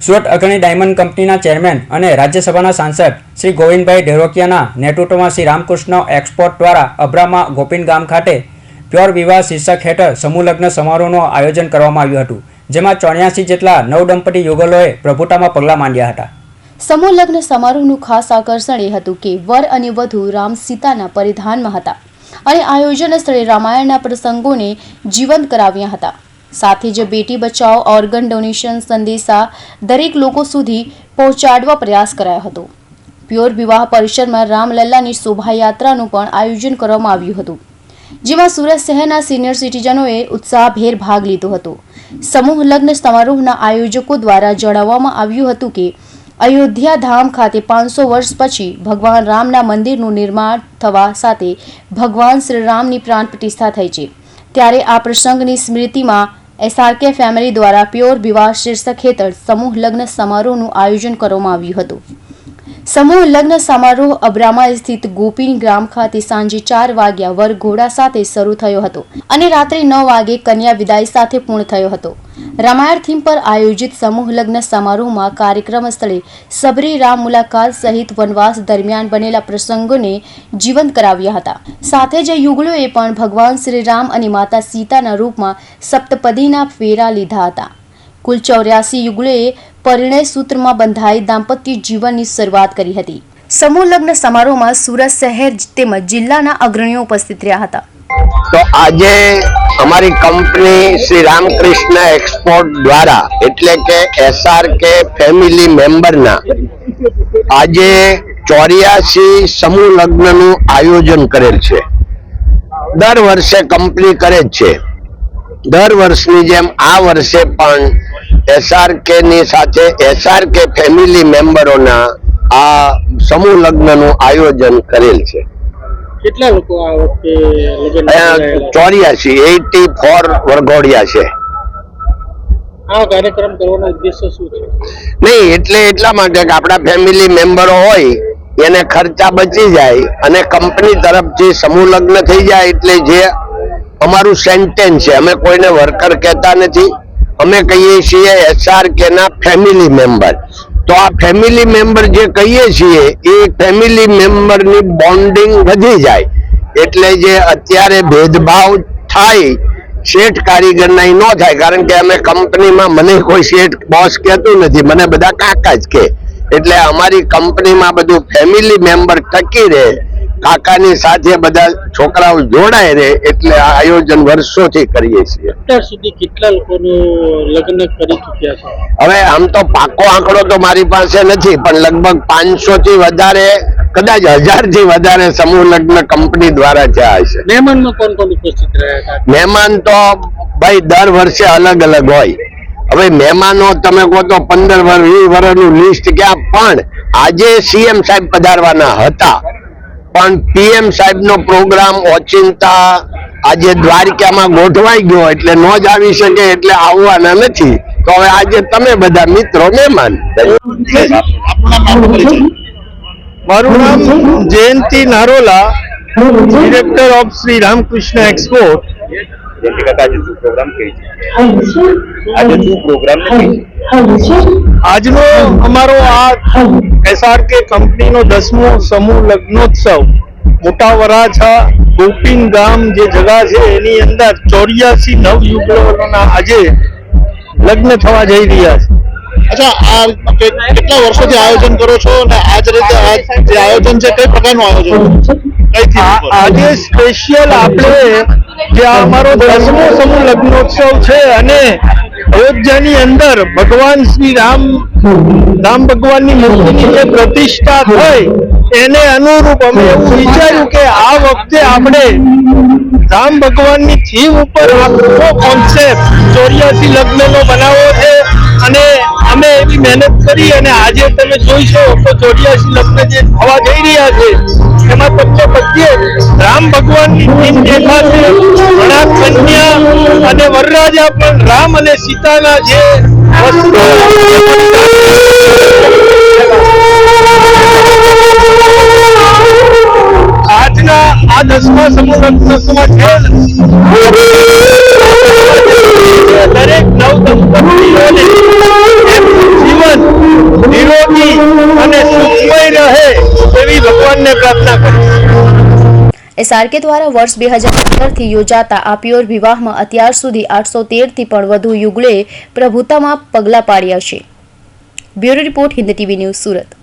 સુરત અગ્રણી ડાયમંડ કંપનીના ચેરમેન અને રાજ્યસભાના સાંસદ શ્રી ગોવિંદભાઈ ઢેરોકિયાના નેતૃત્વમાં શ્રી રામકૃષ્ણ એક્સપોર્ટ દ્વારા અબ્રામા ગોપીન ગામ ખાતે પ્યોર વિવાહ શીર્ષક હેઠળ સમૂહલગ્ન સમારોહનું આયોજન કરવામાં આવ્યું હતું, જેમાં ચોર્યાસી જેટલા નવ દંપતી યુગલોએ પ્રભુતામાં પગલાં માંડ્યા હતા. સમૂહ લગ્ન સમારોહનું ખાસ આકર્ષણ એ હતું કે વર અને વધુ રામ સીતાના પરિધાનમાં હતા અને આયોજન સ્થળે રામાયણના પ્રસંગોને જીવંત કરાવ્યા હતા. સાથે જ બેટી બચાવો ઓર્ગન ડોનેશન સંદેશા દરેક લોકો સુધી પહોંચાડવા પ્રયાસ કરાયો હતો. પ્યોર વિવાહ પરિષદમાં રામલલ્લાની શોભાયાત્રાનું પણ આયોજન કરવામાં આવ્યું હતું. જેમાં સુરત શહેરના સિનિયર સિટીઝનોએ ઉત્સાહભેર ભાગ લીધો હતો. સમૂહ લગ્ન સમારોહના આયોજકો દ્વારા જણાવવામાં આવ્યું હતું કે, અયોધ્યા ધામ ખાતે પાંચસો વર્ષ પછી ભગવાન રામના મંદિરનું નિર્માણ થવા સાથે ભગવાન શ્રી રામની પ્રાણ પ્રતિષ્ઠા થઈ છે. ત્યારે આ પ્રસંગની સ્મૃતિમાં એસઆરકે ફેમિલી દ્વારા પ્યોર વિવાહ શીર્ષક હેઠળ સમૂહ લગ્ન સમારોહનું આયોજન કરવામાં આવ્યું હતું. સમૂહ લગ્ન સમારોહ અબ્રામા સ્થિત ગોપીન ગ્રામ ખાતે સાંજે ચાર વાગ્યા વરઘોડા સાથે શરૂ થયો હતો અને રાત્રે નવ વાગે કન્યા વિદાય સાથે પૂર્ણ થયો હતો. રામાયણ થીમ પર આયોજિત સમૂહ લગ્ન સમારોહમાં કાર્યક્રમ સ્થળે સબરી રામ મુલાકાત સહિત વનવાસ દરમિયાન બનેલા પ્રસંગોને જીવંત કરાવ્યા હતા. સાથે જ યુગલોએ પણ ભગવાન શ્રી રામ અને માતા સીતાના રૂપમાં સપ્તપદીના ફેરા લીધા હતા. કુલ ચોર્યાસી યુગલોએ પરિણય સૂત્રમાં બંધાઈ દાંપત્ય જીવનની શરૂઆત કરી હતી. સમૂહ લગ્ન સમારોહમાં સુરત શહેર તેમજ જિલ્લાના અગ્રણીઓ ઉપસ્થિત રહ્યા હતા. તો આજે અમારી કંપની શ્રી રામકૃષ્ણ એક્સપોર્ટ દ્વારા, એટલે કે એસઆરકે ફેમિલી મેમ્બરના, આજે ચોર્યાસી સમૂહ લગ્નનું આયોજન કરેલ છે. દર વર્ષે કંપની કરે છે. દર વર્ષની જેમ આ વર્ષે પણ એસઆરકે ની સાથે એસઆરકે ફેમિલી મેમ્બરોના આ સમૂહ લગ્નનું આયોજન કરેલ છે. કેટલા લોકો આ વખતે લગ્ન ચોર્યાસી એટી ફોર વરઘોડિયા છે. આ કાર્યક્રમ કરવાનો ઉદ્દેશ્ય શું છે? નહીં એટલે એટલા માટે કે આપણા ફેમિલી મેમ્બરો હોય એને ખર્ચા બચી જાય અને કંપની તરફથી સમૂહ લગ્ન થઈ જાય એટલે જે અમારું સેન્ટેન્સ છે અમે કોઈને વર્કર કહેતા નથી. અમે કહીએ છીએ એસઆર કે ના ફેમિલી મેમ્બર તો આ ફેમિલી મેમ્બર જે કહીએ છીએ, એ ફેમિલી મેમ્બરની બોન્ડિંગ વધી જાય. એટલે જે અત્યારે ભેદભાવ થાય, શેઠ કારીગરના એ ન થાય, કારણ કે અમે કંપનીમાં મને કોઈ શેઠ બોસ કહેતું નથી, મને બધા કાકા જ કે એટલે અમારી કંપનીમાં બધું ફેમિલી મેમ્બર ટકી રહે. કાકાની સાથે બધા છોકરાઓ જોડાય રહે એટલે આ આયોજન વર્ષોથી કરીએ છીએ. અત્યાર સુધી કેટલા લોકોનું લગ્ન કરી ચુક્યા છે? હવે આમ તો પાકો આંકડો તો મારી પાસે નથી પણ લગભગ પાંચસો થી વધારે કદાચ હજારથી વધારે સમૂહ લગ્ન કંપની દ્વારા થયા હશે મહેમાનમાં કોણ કોણ ઉપસ્થિત રહ્યા હતા? મહેમાન તો ભાઈ દર વર્ષે અલગ અલગ હોય. હવે મહેમાનો તમે કહો તો પંદર વર્ષ વીસ વર્ષનું લિસ્ટ ક્યાં પણ આજે સીએમ સાહેબ પધારવાના હતા. પણ પીએમ સાહેબ નો પ્રોગ્રામ ઓચિંતા આજે દ્વારકામાં ગોઠવાઈ ગયો એટલે ન જ આવી શકે એટલે આવવાના નથી. તો હવે આજે તમે બધા મિત્રો મહેમાન. મારું નામ Jayanti Narola. Director of Shri Ramkrishna export આજે આજે આજનો અમારો આ એસઆરકે કંપનીનો દસમો સમૂહ લગ્નોત્સવ. મોટા વરાછા, ગોપીન ગામ જે જગા છે, એની અંદર ચોર્યાસી નવ યુગલોના આજે લગ્ન થવા જઈ રહ્યા છે. અચ્છા, આ કેટલા વર્ષોથી આયોજન કરો છો અને આ જ રીતે જે આયોજન છે, કઈ પ્રકારનું આયોજન? આજે સ્પેશિયલ આપણે જે અમારો દસમો સમૂહ લગ્નોત્સવ છે અને અયોધ્યાની અંદર ભગવાન શ્રી રામ રામ ભગવાનની મૂર્તિની જે પ્રતિષ્ઠા થઈ, એને અનુરૂપ અમે એવું વિચાર્યું કે આ વખતે આપણે રામ ભગવાનની થીમ ઉપર આખો કોન્સેપ્ટ ચોર્યાસી લગ્નનો બનાવો છે અને અમે મહેનત કરી અને આજે તમે જોઈશો તો ચોર્યાસી લગ્ન જે થવા જઈ રહ્યા છે, એમાં પચ્ચે પચ્ચે રામ ભગવાનની ટીમ દેખાશે. ઘણા કન્યા અને વરરાજા પણ રામ અને સીતાના જે આજના આ દસમા સમૂહ લગ્નમાં છે એસઆરકે દ્વારા વર્ષ બે હજાર પંદરથી યોજાતા આ પ્યોર વિવાહમાં અત્યાર સુધી આઠસો તેરથી પણ વધુ યુગલે પ્રભુતામાં પગલાં પાડ્યા છે. Bureau report Hind TV news Surat.